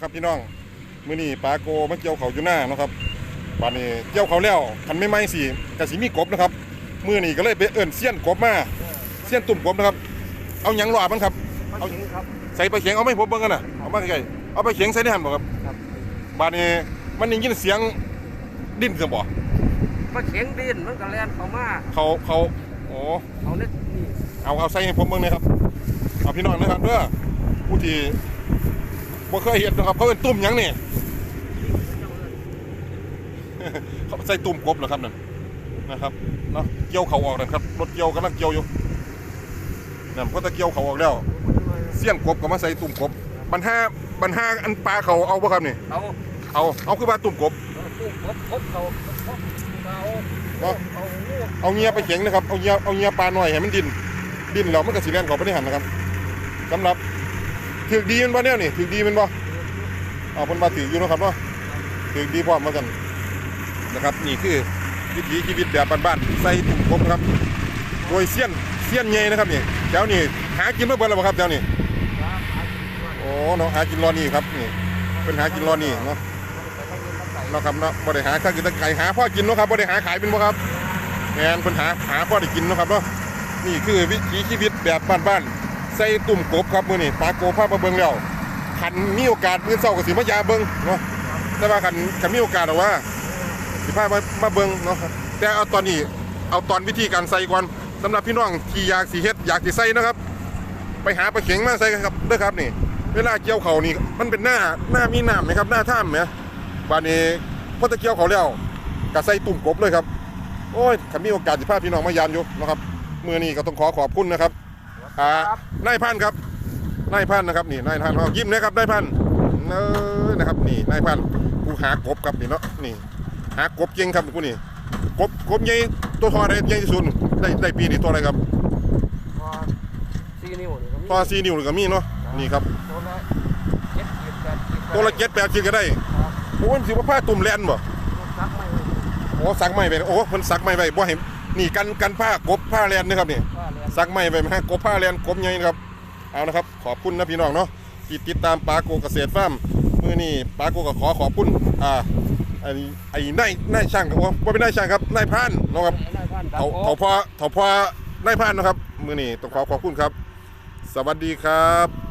ครับพี่น้องมื้อนี้ปลาโกมาเกี่ยวเขาอยู่หน้าเนาะครับป่านนี้เกี่ยวเขาแล้วคันไม่ไหม้สิกะสิมีกบนะครับมื้อนี้ก็เลยไปเอิ้นเสี้ยนกบมาเสี้ยนตุ่มกบนะครับ เอาหยังรอมันครับ เอาถึงครับ ใส่ไปเขียงเอาไม่ผมเบิ่งกันน่ะเอามาใกล้ๆเอาไปเขียงใส่ในหั่นบ่ครับครับบาดนี้มันได้ยินเสียงดิ้นคือบ่ปลาเข็งดินมันก็แล่นเข้ามาเขาเขาโอ้เอาเล็กนี่เอาเอาใส่ให้ผมเบิ่งหน่อยครับเอาพี่น้องนะครับเด้อผู้ที่ บ่เคยเห็นนะครับเขาเป็นตุ่มหยังนี่เขาใส่ตุ่มกบเหรอครับนั่นนะครับเนาะเกี่ยวเขาออกนะครับรถเกี่ยวกำลังเกี่ยวอยู่นั่นเพราะตะเกี่ยวเขาออกแล้วเสี้ยนกบก็มาใส่ตุ่มกบปัญหาปัญหาอันปลาเขาเอาบ่ครับนี่เอาเอาเอาคือว่าตุ่มกบเอาตู้ครบครบเขาครบเอาเนาะเอาลูกเอาเงียไปเข็งนะครับเอาเงียเอาเงียปลาหน่อยให้มันดินดินแล้วมันก็สิแล่นเขาไปในหันนะครับสำหรับ ถือดีมันบ่เนี่ยนี่ถือดีมันบ่เอาเพิ่นมาถืออยู่นะครับเนาะถือดีพร้อมเหมือนกันนะครับ นี่คือวิถีชีวิตแบบบ้านๆใส่ถุงกบครับโดยเสี้ยนเสี้ยนใหญ่นะครับนี่แถวนี้หากินมาเบิดแล้วครับแถวนี้านด้วยโอ้เนาะหากินรอนี่ครับนี่เป็นหากินรอนี่เนาะไปทางนี้มาใส่เนาะครับเนาะบ่ได้หาข้าวกินตะไคร้หาพ่อกินเนาะครับบ่ได้หาขายเป็นบ่ครับแมนเพิ่นหาหาพ่อได้กินเนาะครับเนาะนี่คือวิถีชีวิตแบบบ้านๆ ใส่ตุ่มกบครับมือนี้ปลาโกพามาเบิ่งแล้วคันมีโอกาสมื้อเช้าก็สิมายาเบิงเนาะแต่ว่าคันคันมีโอกาสหรอว่าสิพามามาเบิงเนาะแต่เอาตอนนี้เอาตอนวิธีการใส่ก่อนสำหรับพี่น้องที่อยากสิเฮ็ดอยากสิใส่นะครับ ไปหาปลาเข็งมาใส่ครับเด้อครับนี่ เวลาเกี่ยวเขานี่มันเป็นหน้าหน้ามีน้ำไหมครับหน้าถ้ำไหมบานนี้พอตะเกี่ยวเขาแล้วก็ใส่ตุ่มกบเลยครับโอ้ยถ้ามีโอกาสสิพาพี่น้องมายามอยู่นะครับ มือนี้ก็ต้องขอขอบคุณนะครับ อ่านายพันธุ์ครับนายพันธุ์นะครับนี่นายพันธุ์เอายิ้มนะครับนายพันธุ์เออนะครับนี่นายพันธุ์ผู้หากบครับนี่เนาะนี่ หากบเก่งครับผู้นี่กบกบใหญ่ตัวทอได้ใหญ่ที่สุดได้ได้ปีนี้ตัวอะไรครับพอสี่นิ้วนี่ก็มีตัวซีนิ้วนี่ก็มีเนาะนี่ครับตัวละเจ็ดขีดแปดขีดตัวละเจ็ดแปดขีดก็ได้ครับโอ้ยสิว่าผ้าตุ่มแลนบ่ซักไม่โอ้ซักไม่ไปโอ้เพิ่นซักไม่ไปบ่ให้นี่ กันกันผ้ากบผ้าแลนนะครับนี่ว่าแล่นซักไม่ไปฮะกบผ้าแลนกบใหญ่นะครับ เอานะครับ ขอบคุณนะพี่น้องเนาะที่ติดตามปาโกเกษตรฟาร์มมื้อนี้ปาโกก็ขอขอบคุณอ่าไอ้ไอ้นายนายช่างครับว่าบ่เป็นนายช่างครับนายพรานเนาะครับไอ้นายพันธุ์เขาโอ้เขาพอเขาพอนายพรานเนาะครับ มื้อนี้ต้องขอขอบคุณครับ สวัสดีครับ